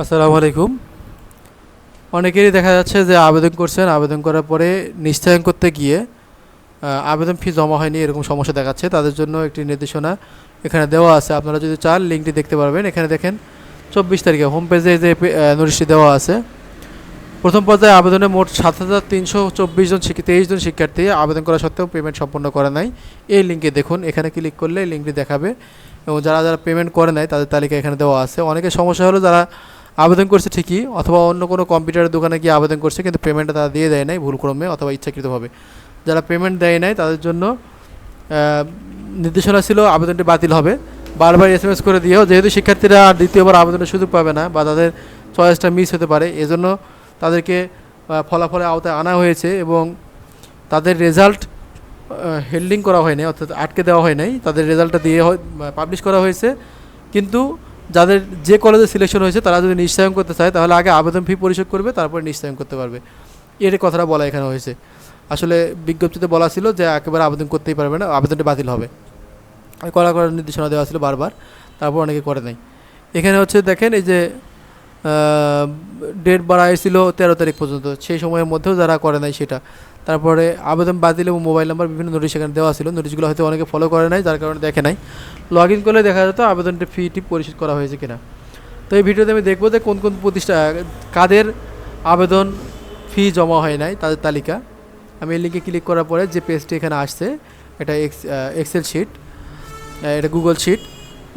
আসসালামু আলাইকুম। অনেকেরই দেখা যাচ্ছে যে আবেদন করছেন, আবেদন করার পরে নিশ্চয়ন করতে গিয়ে আবেদন ফি জমা হয়নি, এরকম সমস্যা দেখাচ্ছে। তাদের জন্য একটি নির্দেশনা এখানে দেওয়া আছে। আপনারা যদি চান, লিঙ্কটি দেখতে পারবেন। এখানে দেখেন, চব্বিশ তারিখে হোম পেজে যে নোটিশটি দেওয়া আছে। প্রথম পর্যায়ে আবেদনে মোট সাত হাজার তিনশো চব্বিশ জন তেইশ জন শিক্ষার্থী আবেদন করা সত্ত্বেও পেমেন্ট সম্পন্ন করে নাই। এই লিঙ্কে দেখুন, এখানে ক্লিক করলে লিঙ্কটি দেখাবে। এবং যারা যারা পেমেন্ট করে নাই, তাদের তালিকা এখানে দেওয়া আছে। অনেকের সমস্যা হলো যারা আবেদন করছে ঠিকই অথবা অন্য কোনো কম্পিউটারের দোকানে গিয়ে আবেদন করছে কিন্তু পেমেন্টটা তারা দিয়ে দেয় নাই ভুলক্রমে অথবা ইচ্ছাকৃতভাবে। যারা পেমেন্ট দেয় নাই তাদের জন্য নির্দেশনা ছিল আবেদনটি বাতিল হবে। বারবার এস এম এস করে দিয়েও যেহেতু শিক্ষার্থীরা আর দ্বিতীয়বার আবেদনের সুযোগ পাবে না বা তাদের চয়েসটা মিস হতে পারে এজন্য তাদেরকে আহ, ফলাফলের আওতায় আনা হয়েছে এবং তাদের রেজাল্ট হেল্ডিং করা হয়নি অর্থাৎ আটকে দেওয়া হয় নাই। তাদের রেজাল্টটা দিয়ে পাবলিশ করা হয়েছে। কিন্তু যাদের যে কলেজে সিলেকশন হয়েছে, তারা যদি নিশ্চয়ন করতে চায়, তাহলে আগে আবেদন ফি পরিশোধ করবে, তারপরে নিশ্চয়ন করতে পারবে। এর কথাটা বলা এখানে হয়েছে। আসলে বিজ্ঞপ্তিতে বলা ছিল যে একেবারে আবেদন করতেই পারবে না, আবেদনটি বাতিল হবে। করা করার নির্দেশনা দেওয়া ছিল বারবার, তারপর অনেকে করে নাই। এখানে হচ্ছে দেখেন, এই যে ডেট বাড়া হয়েছিল তেরো তারিখ পর্যন্ত, সেই সময়ের মধ্যেও যারা করে নাই সেটা। তারপরে আবেদন বাতিল এবং মোবাইল নাম্বার বিভিন্ন নোটিশ এখানে দেওয়া ছিল। নোটিশগুলো হয়তো অনেকে ফলো করে নাই, যার কারণে দেখে নাই। লগ ইন করলে দেখা যেত আবেদনটি ফিটি পরিশোধ করা হয়েছে কিনা। তো এই ভিডিওতে আমি দেখব যে কোন কোন প্রতিষ্ঠা, কাদের আবেদন ফি জমা হয় নাই, তাদের তালিকা। আমি এই লিঙ্কে ক্লিক করার পরে যে পেজটি এখানে আসছে, এটা এক্স এক্সেল শিট এটা গুগল শিট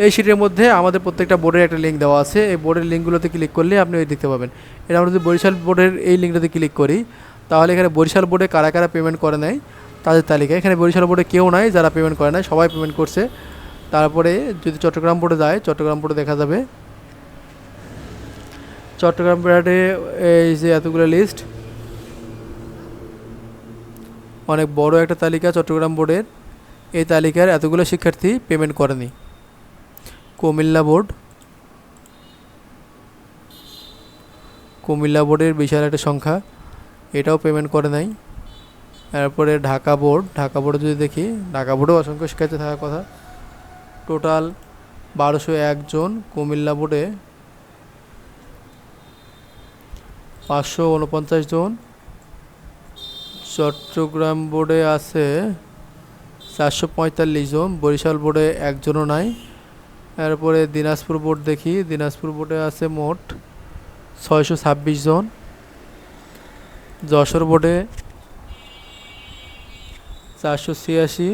এই শিটের মধ্যে আমাদের প্রত্যেকটা বোর্ডের একটা লিঙ্ক দেওয়া আছে। এই বোর্ডের লিঙ্কগুলোতে ক্লিক করলে আপনি ওই দেখতে পাবেন। এটা আমরা যদি বরিশাল বোর্ডের এই লিঙ্কটাতে ক্লিক করি তাহলে এখানে বরিশাল বোর্ডে কারা কারা পেমেন্ট করে নেয় তাদের তালিকা। এখানে বরিশাল বোর্ডে কেউ নাই যারা পেমেন্ট করে নাই, সবাই পেমেন্ট করছে। তারপরে যদি চট্টগ্রাম বোর্ডে যায়, চট্টগ্রাম বোর্ডে দেখা যাবে। চট্টগ্রাম বোর্ডে এই যে এতগুলো লিস্ট অনেক বড় একটা তালিকা চট্টগ্রাম বোর্ডের। এই তালিকার এতগুলো শিক্ষার্থী পেমেন্ট করেনি। কুমিল্লা বোর্ড। কুমিল্লা বোর্ডের বিশাল একটা সংখ্যা। এটাও পেমেন্ট করে নাই। তারপরে ঢাকা বোর্ড ঢাকা বোর্ডে যদি দেখি, ঢাকা বোর্ডেও অসংখ্য শিক্ষার্থী থাকার কথা। টোটাল বারোশো একজন কুমিল্লা বোর্ডে পাঁচশো উনপঞ্চাশ জন। চট্টগ্রাম বোর্ডে আছে চারশো পঁয়তাল্লিশ জন। বরিশাল বোর্ডে একজনও নাই। তারপরে দিনাজপুর বোর্ড দেখি, দিনাজপুর বোর্ডে আছে মোট ছয়শো ছাব্বিশ জন। যশোর বোর্ডে চারশো ছিয়াশি,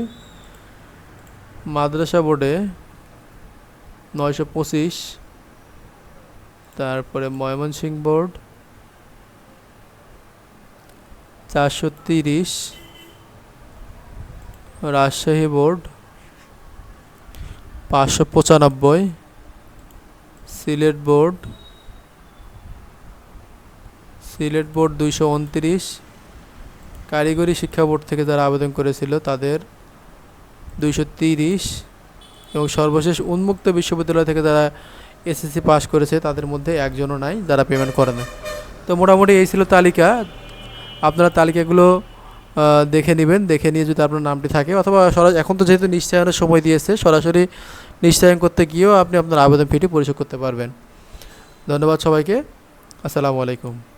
মাদ্রাসা বোর্ডে নয়শো পঁচিশ, তারপরে ময়মনসিংহ বোর্ড চারশো তিরিশ, রাজশাহী বোর্ড পাঁচশো পঁচানব্বই, সিলেট বোর্ড সিলেট বোর্ড দুইশো উনত্রিশ। কারিগরি শিক্ষা বোর্ড থেকে যারা আবেদন করেছিল তাদের দুইশো তিরিশ। এবং সর্বশেষ উন্মুক্ত বিশ্ববিদ্যালয় থেকে যারা এসএসসি পাস করেছে তাদের মধ্যে একজনও নাই যারা পেমেন্ট করে না তো মোটামুটি এই ছিল তালিকা। আপনারা তালিকাগুলো দেখে নেবেন। দেখে নিয়ে যদি আপনার নামটি থাকে অথবা সরাসরি এখন তো যেহেতু নিশ্চয়নের সময় দিয়েছে, সরাসরি নিশ্চয়ন করতে গিয়েও আপনি আপনার আবেদন ফিটি পরিশোধ করতে পারবেন। ধন্যবাদ সবাইকে। আসসালামু আলাইকুম।